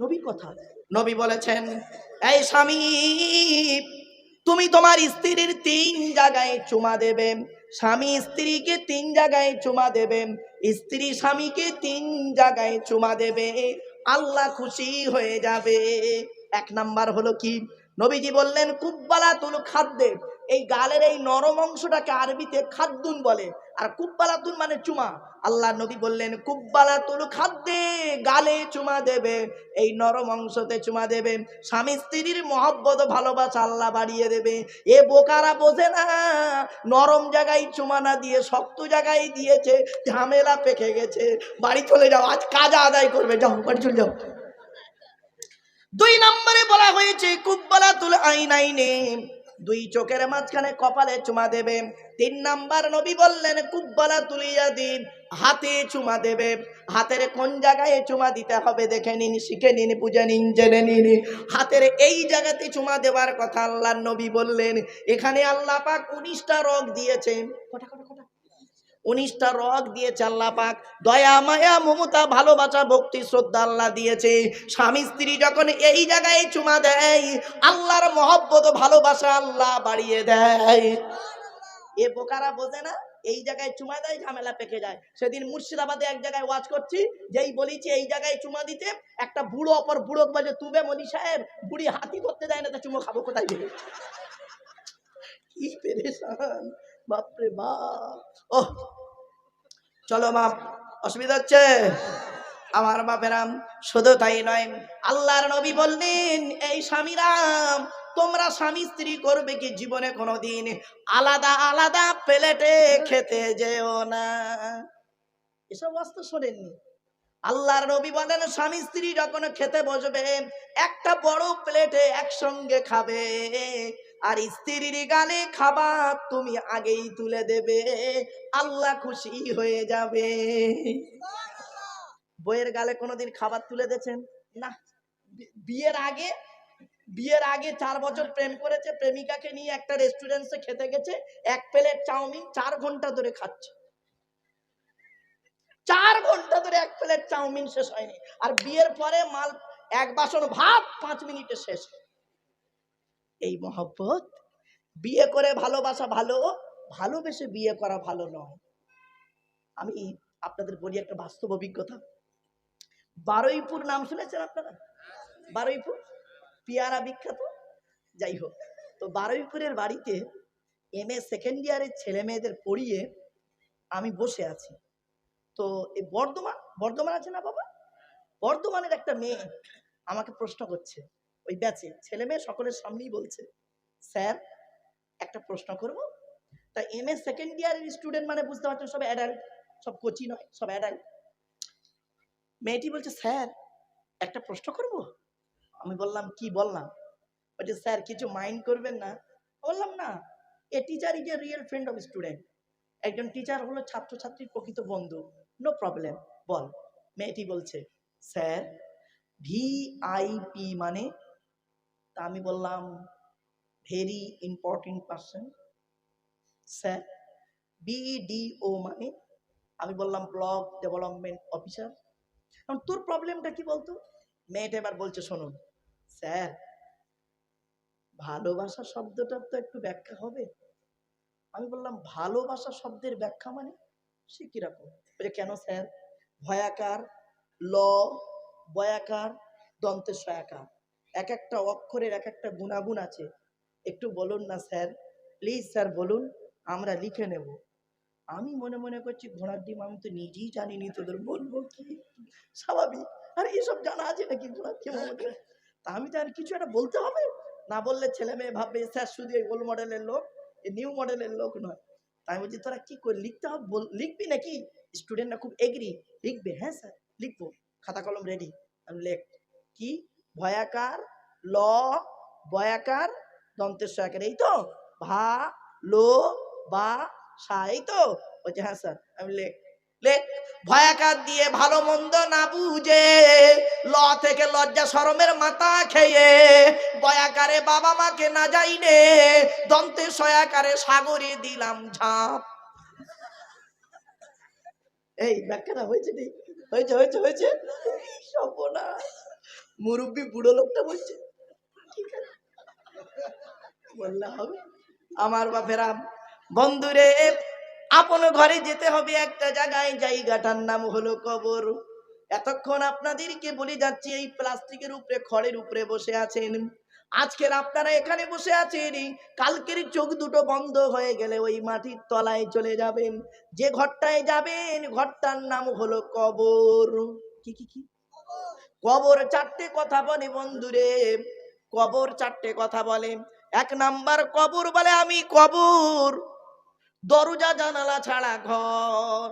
নবী কথা। নবী বলেছেন, এই স্বামী, তুমি তোমার স্ত্রীর তিন জায়গায় চুমা দেবে। স্বামী স্ত্রীকে তিন জায়গায় চুমা দেবে, স্ত্রী স্বামীকে তিন জায়গায় চুমা দেবে। আল্লাহ খুশি হয়ে যাবে। এক নাম্বার হলো কি? নবীজি বললেন, কুব্বালাতুল খাদ্যে এই গালের এই নরম অংশটাকে আরবিতে খাদ্দুন বলে। আর কুব্বালাতুন মানে চুমা। আল্লাহ নবী বললেন, কুব্বালাতুল খাদ্যে গালে চুমা দেবে, এই নরম অংশতে চুমা দেবে। স্বামী স্ত্রীর মহব্বত, ভালোবাসা আল্লাহ বাড়িয়ে দেবে। এ বোকারা বোঝে না, নরম জায়গায় চুমা না দিয়ে, শক্ত জায়গায় দিয়েছে, ঝামেলা পেকে গেছে। বাড়ি চলে যাও, আজ কাজ আদায় করবে। যাও, বাড়ি চলে যাও। দুই নম্বরে বলা হয়েছে, কুব্বালাতুল আইনাইনে। দুই চোখের মাঝখানে কপালে চুমা দেবে। তিন নাম্বার নবী বললেন, কুব্বালা তুলিয়া দিন হাতে চুমা দেবে। হাতের কোন জায়গায় চুমা দিতে হবে দেখে নিন, শিখে নিন, বুঝে নিন, জেনে নিন। হাতের এই জায়গাতে চুমা দেওয়ার কথা আল্লাহ নবী বললেন। এখানে আল্লাহ পাক উনিশটা রোগ দিয়েছেন কটা কটা কটা? উনিশটা রক দিয়েছে পাক। দয়া, মায়া, মমতা, ভালোবাসা, ভক্তি, শ্রদ্ধা আল্লাহ দিয়েছে। স্বামী, স্ত্রী যখন এই জায়গায় চুমা দেয়, আল্লাহর মহব্বত, ভালোবাসা আল্লাহ বাড়িয়ে দেয়। এ বোকারা বোঝে না? এই জায়গায় চুমা দেয়, ঝামেলা পেকে যায়। সেদিন মুর্শিদাবাদে এক জায়গায় ওয়াজ করছি, যেই বলেছি এই জায়গায় চুমা দিতে, একটা বুড়ো অপর বুড়ো বলে, তুবে মনি সাহেব, বুড়ি হাতি ধরতে দেয় না, তা চুমো খাব কোথায় কি পেরেশান। বাপরে বাপ। ওহ, চলো মা, অসুবিধা হচ্ছে? আমার বাপেরাম শুধু তাই নয়, আল্লাহর নবী বললেন, এই স্বামীরাম তোমরা স্বামী স্ত্রী করবে কি জীবনে কোনোদিন? আলাদা আলাদা প্লেটে খেতে যেও না। এসব বাস্তব শোনেননি। আল্লাহর নবী বলেন, স্বামী স্ত্রী যখন খেতে বসবে, একটা বড় প্লেটে একসঙ্গে খাবে। আর স্ত্রীর গালে খাবার তুমি আগেই তুলে দেবে। আল্লাহ খুশি হয়ে যাবে। বইয়ের গালে কোনোদিন খাবার তুলে দিয়েছেন? না। বিয়ের আগে বিয়ের আগে চার বছর প্রেম করেছে, প্রেমিকাকে নিয়ে একটা রেস্টুরেন্টে খেতে গেছে, এক প্লেট চাউমিন চার ঘণ্টা ধরে খাচ্ছে। চার ঘণ্টা ধরে এক প্লেট চাউমিন শেষ হয়নি। আর বিয়ের পরে মাল, এক বাসন ভাত পাঁচ মিনিটে শেষ এই মহব্বত? বিয়ে করে ভালোবাসা ভালো, ভালোবেসে বিয়ে করা ভালো নয়। আমি আপনাদের বলি একটা বাস্তব অভিজ্ঞতা। বারুইপুর নাম শুনেছেন আপনারা? বারুইপুর? পিয়ারা বিখ্যাত? যাই হোক, তো বারুইপুরের বাড়িতে এম এ সেকেন্ড ইয়ারের ছেলে মেয়েদের পড়িয়ে আমি বসে আছি। তো এই বর্ধমান বর্ধমান আছে না বাবা? বর্ধমানের একটা মেয়ে আমাকে প্রশ্ন করছে ওই ব্যাচে ছেলে মেয়ে সকলের সামনেই বলছে, স্যার, একটা প্রশ্ন করব? তা এম এ সেকেন্ড ইয়ারের স্টুডেন্ট মানে বুঝতে পারছেন সব অ্যাডাল্ট সব কোচি নয়, সব অ্যাডাল্ট মেয়েটি বলছে, স্যার, একটা প্রশ্ন করব? আমি বললাম, কি বললাম? বলছে, স্যার, কিছু মাইন্ড করবেন না? বললাম, না, a teacher is a real friend of student একজন টিচার হলো ছাত্রছাত্রীর প্রকৃত বন্ধু। নো প্রবলেম বল। মেয়েটি বলছে, স্যার ভিআইপি মানে তা আমি বললাম very important person sir BDO মানে আমি বললাম ব্লক ডেভেলপমেন্ট অফিসার এখন তোর প্রবলেমটা কি বলতো? মেয়েটা এবার বলছে শুনুন স্যার ভালোবাসা শব্দটার তো একটু ব্যাখ্যা হবে? আমি বললাম, ভালোবাসা শব্দের ব্যাখ্যা মানে? সে কীরকম বলে কেন স্যার ভয়াকার, ল, বয়াকার, দন্তের সয়াকার। এক একটা অক্ষরের এক একটা গুণাগুণ আছে। একটু বলুন না স্যার প্লিজ স্যার বলুন, আমরা লিখে নেব। আমি মনে মনে করছি ঘোড়ার ডিম আমি তো নিজেই জানিনি তোদের, বলব কি? স্বাভাবিক। আর এসব জানা আছে নাকি ঘোড়ার ডিম তা আমি তো আর কিছু একটা বলতে হবে? না বললে ছেলে মেয়ে ভাববে, স্যার শুধু এই ওল্ড মডেলের লোক, এই নিউ মডেলের লোক নয়। তাই বলছি, তোরা কি করে লিখতে হবে? লিখবি নাকি? স্টুডেন্টরা খুব এগ্রি লিখবে হ্যাঁ স্যার, লিখব। খাতা কলম রেডি আমি লেখ, কি? ভয়াকার, ল বয়াকার দন্তের সয়াকার এই তো? ভা, লো, বা, সা, এই তো? বলছে হ্যাঁ স্যার, আমি লেখ লেখ। ভয়াকার দিয়ে ভালো মন্দ না বুঝে, ল থেকে লজ্জা শরমের মাথা খেয়ে বয়াকারে বাবা মাকে না যাইনে দন্তের সয়াকারে সাগরে দিলাম ঝাঁপ। এই ব্যাখ্যাটা হয়েছে? হয়েছে হয়েছে হয়েছে? সর্বনাশ। মুরব্বী বুড়ো লোকটা বলছে বললে হবে। আমার বাপেরা, বন্ধুরে, আপন ঘরে যেতে হবে একটা জায়গায়, জায়গাটার নাম হলো কবর। এতক্ষণ আপনাদেরকে বলে যাচ্ছি, এই প্লাস্টিকের উপরে, খড়ের উপরে বসে আছেন। আজকের আপনারা এখানে বসে আছেন, কালকের চোখ দুটো বন্ধ হয়ে গেলে ওই মাটির তলায় চলে যাবেন। যে ঘরটায় যাবেন, ঘরটার নাম হলো কবর। কি কি কি? কবর চারটে কথা বলে বন্ধুরে। কবর চারটে কথা বলে। এক নাম্বার কবর বলে, আমি কবর, দরজা জানালা ছাড়া ঘর।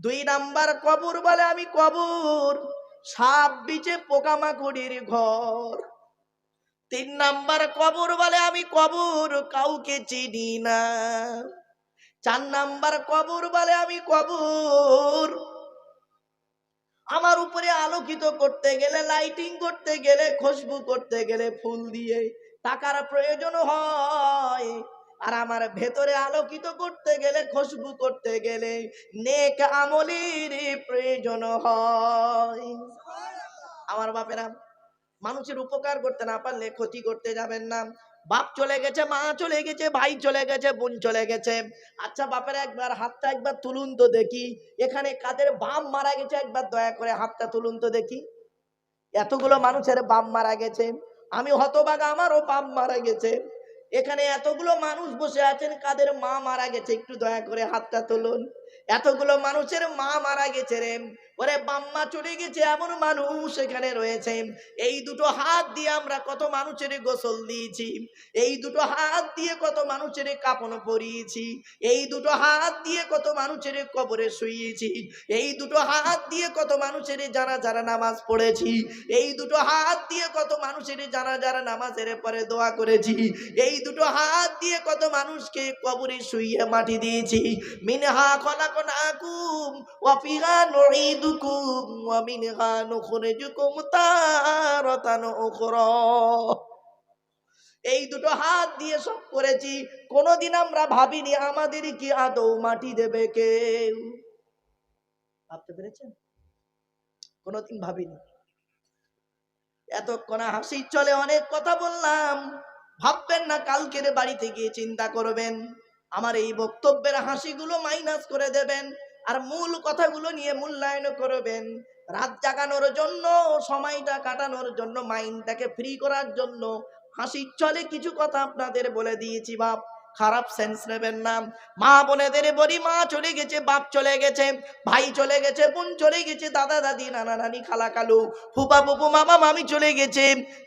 দুই নাম্বার কবর বলে, আমি কবর, সাপ বিচে পোকামাকড়ির ঘর। তিন নাম্বার কবর বলে, আমি কবর, কাউকে চিনি না। চার নাম্বার কবর বলে, আমি কবর আমার উপরে আলোকিত করতে গেলে লাইটিং করতে গেলে, খুশবু করতে গেলে ফুল দিয়ে টাকার প্রয়োজন হয়। আর আমার ভেতরে আলোকিত করতে গেলে, খুশবু করতে গেলে নেক আমলের প্রয়োজন হয়। আমার বাপেরা, মানুষের উপকার করতে না পারলে ক্ষতি করতে যাবেন না। বাপ চলে গেছে, মা চলে গেছে, ভাই চলে গেছে, বোন চলে গেছে। আচ্ছা বাপের একবার হাতটা একবার তুলুন তো দেখি। এখানে কাদের বাম মারা গেছে একবার দয়া করে হাতটা তুলুন তো দেখি। এতগুলো মানুষের বাম মারা গেছে। আমি হতবাগা আমারও বাম মারা গেছে। এখানে এতগুলো মানুষ বসে আছেন, কাদের মা মারা গেছে, একটু দয়া করে হাতটা তুলুন। এতগুলো মানুষের মা মারা গেছে রে। ওরে বাম্মা চলে গেছে এমন মানুষ এখানে রয়েছে। এই দুটো হাত দিয়ে আমরা কত মানুষের গোসল দিয়েছি। এই দুটো হাত দিয়ে কত মানুষের কাপন পরিয়েছি। এই দুটো হাত দিয়ে কত মানুষের কবরে শুইয়েছি এই দুটো হাত দিয়ে কত মানুষের জানা যারা নামাজ পড়েছি। এই দুটো হাত দিয়ে কত মানুষের জানা যারা নামাজের পরে দোয়া করেছি। এই দুটো হাত দিয়ে কত মানুষকে কবরে শুইয়ে মাটি দিয়েছি। মিনহা খলাকনাকুম ফিহা নুঈদুকুম ওয়া মিনহা নুখরিজুকুম তারাতান উখরা এই দুটো হাত দিয়ে সব করেছি, কোনোদিন আমরা ভাবিনি আমাদের কি আদৌ মাটি দেবে কেউ। ভাবতে পেরেছেন? কোনোদিন ভাবিনি। এতক্ষণ হাসি চলে অনেক কথা বললাম, ভাববেন না কালকের বাড়িতে গিয়ে চিন্তা করবেন। আমার এই বক্তব্যের হাসিগুলো মাইনাস করে দেবেন আর মূল কথাগুলো নিয়ে মূল্যায়ন করবেন। রাত জাগানোর জন্য, সময়টা কাটানোর জন্য, মাইন্ডটাকে ফ্রি করার জন্য হাসির চলে কিছু কথা আপনাদের বলে দিয়েছি, বাপ। খারাপ সেন্স নেবেন না। মা বোনেদের বলি, মা চলে গেছে, বাপ চলে গেছে, ভাই চলে গেছে, বোন চলে গেছে, দাদা, দাদি, নানা, নানি, খালা, কালু, ফুপা, ফুপু, মামা, মামি চলে গেছে।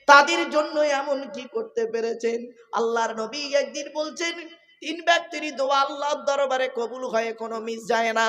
তাদের জন্য এমন কি করতে পেরেছেন? আল্লাহর নবী একদিন বলছেন তিন ব্যক্তির দোয়া আল্লাহর দরবারে কবুল হয়ে কোনো মিস যায় না।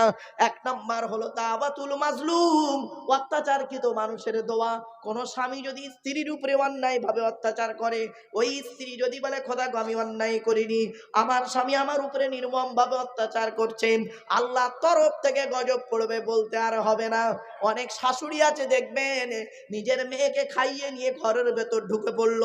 এক নাম্বার হলো দাওয়াতুল মাজলুম, অত্যাচারকৃত মানুষের দোয়া। কোন স্বামী যদি স্ত্রীর উপরে অন্যায় ভাবে অত্যাচার করে, ওই স্ত্রী যদি বলে, খোদা আমি অন্যায় করিনি। আমার স্বামী আমার উপরে নির্মম ভাবে অত্যাচার করছেন। আল্লাহ তরফ থেকে গজব পড়বে বলতে আর হবে না। অনেক শাশুড়ি আছে, দেখবেন, নিজের মেয়েকে খাইয়ে নিয়ে ঘরের ভেতর ঢুকে পড়ল।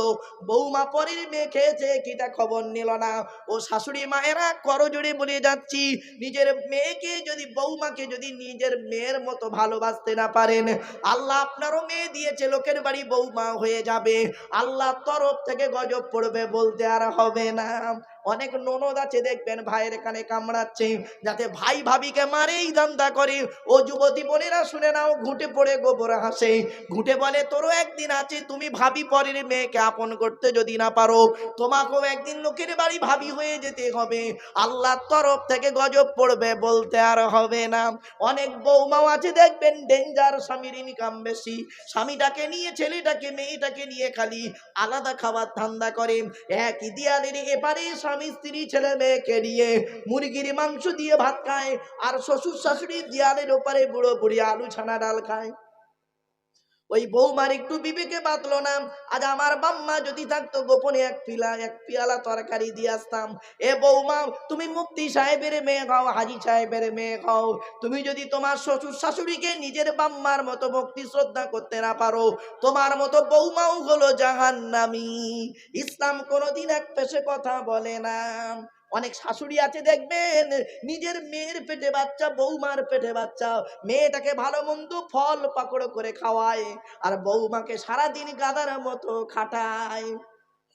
বৌমা পরের মেয়ে খেয়েছে, কিটা খবর নিল না। ও শাশুড়ি মায়েরা, করো বলে যাচ্ছি। নিজের মেয়েকে যদি, বৌমাকে যদি নিজের মেয়ের মতো ভালোবাসতে না পারেন, আল্লাহ আপনারও মেয়ে দিয়েছে, লোকের বাড়ি বৌমা হয়ে যাবে। আল্লাহ তরফ থেকে গজব পড়বে বলতে আর হবে না। অনেক ননদ আছে, দেখবেন ভাইয়ের কানে কামড়াচ্ছে, যাতে ভাই ভাবিকে মারেই দান্দা করে। ও যুবতী বোনেরা শুনে নাও, ঘুটে পড়ে গোবর হাসে। ঘুটে বলে, তোরও একদিন আছে, তুমি ভাবি পরের মেয়েকে আপন করতে যদি না পারো, তোমাকেও একদিন লোকের বাড়ি ভাবি হয়ে যেতে হবে। আল্লাহর তরফ থেকে গজব পড়বে বলতে আর হবে না। অনেক বৌমাও আছে, দেখবেন ডেঞ্জার স্বামীর ইনকাম বেশি। স্বামীটাকে নিয়ে, ছেলেটাকে, মেয়েটাকে নিয়ে খালি আলাদা খাবার ধান্দা করে। একই দিয়ালের এপারে স্বামী স্ত্রী ছেলে মেয়েকে নিয়ে মুরগির মাংস দিয়ে ভাত খায় আর শ্বশুর শাশুড়ি দিয়ালের ওপারে বুড়ো বুড়ি আলু ছানা ডাল খায়। ওই বৌমার একটু বিবেকে বাতলো না। আজ আমার বাম্মা যদি থাকতো গোপনে এক পিলা এক পিয়ালা তরকারি দিয়ে আসতাম। এ বৌমা, তুমি মুক্তি সাহেবের মেয়ে খাও হাজি সাহেবের মেয়ে খাও তুমি যদি তোমার শ্বশুর শাশুড়িকে নিজের বাম্মার মতো ভক্তি শ্রদ্ধা করতে না পারো, তোমার মতো বৌমাও হলো জাহান্নামি। ইসলাম কোনোদিন এক পেশে কথা বলে না। অনেক শাশুড়ি আছে দেখবেন, নিজের মেয়ের পেটে বাচ্চা, বৌমার পেটে বাচ্চা, মেয়েটাকে ভালো মন্দ ফল পাকড় করে খাওয়ায় আর বৌমাকে সারাদিন গাদার মতো খাটায়।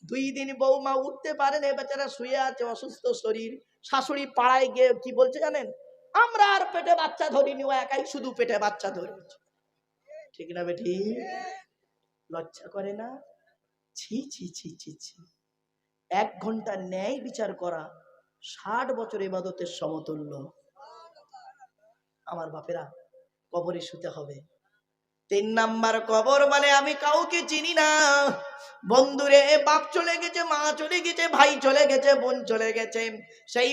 দুই দিন বৌমা উঠতে পারে না, বেচারা শুয়ে আছে অসুস্থ শরীর। শাশুড়ি পাড়ায় গিয়ে কি বলছে জানেন? আমরা আর পেটে বাচ্চা ধরিনি, ও একাই শুধু পেটে বাচ্চা ধরেছে। ঠিক না বেটি? লজ্জা করে না? ছি ছি ছি ছি ছি। এক ঘণ্টা ন্যায় বিচার করা ষাট বছর ইবাদতের সমতুল্য। আমার বাপেরা, কবরে শুতে হবে। তিন নাম্বার কবর মানে আমি কাউকে চিনি না। বন্ধুরে, বাপ চলে গেছে, মা চলে গেছে, ভাই চলে গেছে, বোন চলে গেছে। সেই